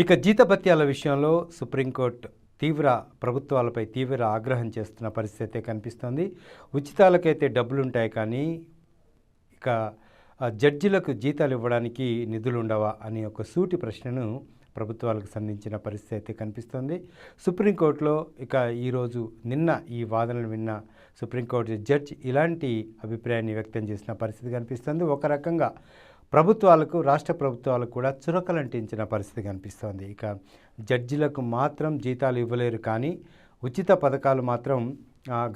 ఇక జీతభత్యాల విషయంలో సుప్రీంకోర్టు తీవ్ర ప్రభుత్వాలపై తీవ్ర ఆగ్రహం చేస్తున్న పరిస్థితి కనిపిస్తోంది. ఉచితాలకైతే డబ్బులుంటాయి కానీ ఇక ఆ జడ్జిలకు జీతాలు ఇవ్వడానికి నిధులు ఉండవా అనే ఒక సూటి ప్రశ్నను ప్రభుత్వాలకు సంధించిన పరిస్థితి అయితే కనిపిస్తోంది. సుప్రీంకోర్టులో ఇక ఈరోజు నిన్న ఈ వాదనలు విన్న సుప్రీంకోర్టు జడ్జి ఇలాంటి అభిప్రాయాన్ని వ్యక్తం చేసిన పరిస్థితి కనిపిస్తుంది. ఒక రకంగా ప్రభుత్వాలకు రాష్ట్ర ప్రభుత్వాలకు కూడా చురకలంటించిన పరిస్థితి కనిపిస్తోంది. ఇక జడ్జిలకు మాత్రం జీతాలు ఇవ్వలేరు కానీ ఉచిత పథకాలు మాత్రం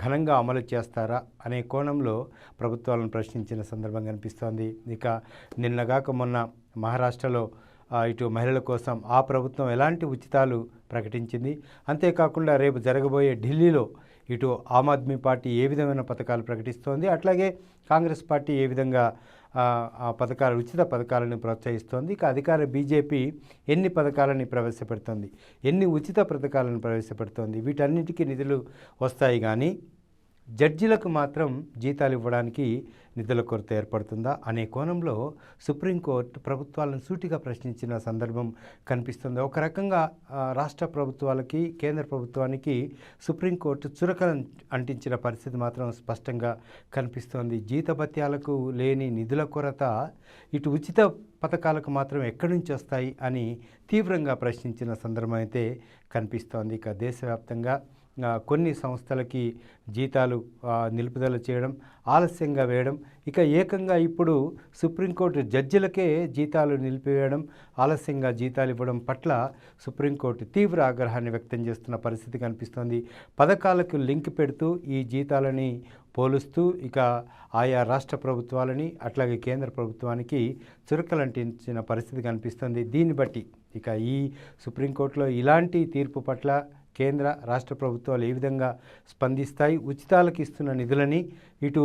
ఘనంగా అమలు చేస్తారా అనే కోణంలో ప్రభుత్వాలను ప్రశ్నించిన సందర్భం కనిపిస్తోంది. ఇక నిన్నగాక మొన్న మహారాష్ట్రలో ఇటు మహిళల కోసం ఆ ప్రభుత్వం ఎలాంటి ఉచితాలు ప్రకటించింది? అంతేకాకుండా రేపు జరగబోయే ఢిల్లీలో ఇటు ఆమ్ ఆద్మీ పార్టీ ఏ విధమైన పథకాలు ప్రకటిస్తోంది? అట్లాగే కాంగ్రెస్ పార్టీ ఏ విధంగా ఆ, పథకాలు ఉచిత పథకాలను ప్రోత్సహిస్తోంది. ఇక అధికార బీజేపీ ఎన్ని పథకాలని ప్రవేశపెడుతోంది? ఎన్ని ఉచిత పథకాలను ప్రవేశపెడుతోంది? వీటన్నిటికీ నిధులు వస్తాయి కానీ జడ్జిలకు మాత్రం జీతాలు ఇవ్వడానికి నిధుల కొరత ఏర్పడుతుందా అనే కోణంలో సుప్రీంకోర్టు ప్రభుత్వాలను సూటిగా ప్రశ్నించిన సందర్భం కనిపిస్తుంది. ఒక రకంగా రాష్ట్ర ప్రభుత్వాలకి కేంద్ర ప్రభుత్వానికి సుప్రీంకోర్టు చురకలను అంటించిన పరిస్థితి మాత్రం స్పష్టంగా కనిపిస్తోంది. జీతభత్యాలకు లేని నిధుల కొరత ఇటు ఉచిత పథకాలకు మాత్రం ఎక్కడి నుంచి వస్తాయి అని తీవ్రంగా ప్రశ్నించిన సందర్భం అయితే కనిపిస్తోంది. ఇక దేశవ్యాప్తంగా కొన్ని సంస్థలకి జీతాలు నిలుపుదల చేయడం ఆలస్యంగా వేయడం ఇక ఏకంగా ఇప్పుడు సుప్రీంకోర్టు జడ్జిలకే జీతాలు నిలిపివేయడం ఆలస్యంగా జీతాలు ఇవ్వడం పట్ల సుప్రీంకోర్టు తీవ్ర ఆగ్రహాన్ని వ్యక్తం చేస్తున్న పరిస్థితి కనిపిస్తోంది. పథకాలకు లింక్ పెడుతూ ఈ జీతాలని పోలుస్తూ ఇక ఆయా రాష్ట్ర ప్రభుత్వాలని అట్లాగే కేంద్ర ప్రభుత్వానికి చురకలంటించిన పరిస్థితి కనిపిస్తుంది. దీన్ని బట్టి ఇక ఈ సుప్రీంకోర్టులో ఇలాంటి తీర్పు పట్ల కేంద్ర రాష్ట్ర ప్రభుత్వాలు ఏ విధంగా స్పందిస్తాయి ఉచితాలకు ఇస్తున్న నిధులని ఇటు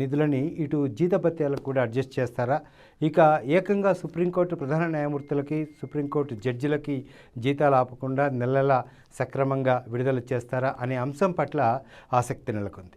నిధులని ఇటు జీతభత్యాలకు కూడా అడ్జస్ట్ చేస్తారా? ఇక ఏకంగా సుప్రీంకోర్టు ప్రధాన న్యాయమూర్తులకి సుప్రీంకోర్టు జడ్జిలకి జీతాలు ఆపకుండా నెలల సక్రమంగా విడుదల చేస్తారా అనే అంశం పట్ల ఆసక్తి నెలకొంది.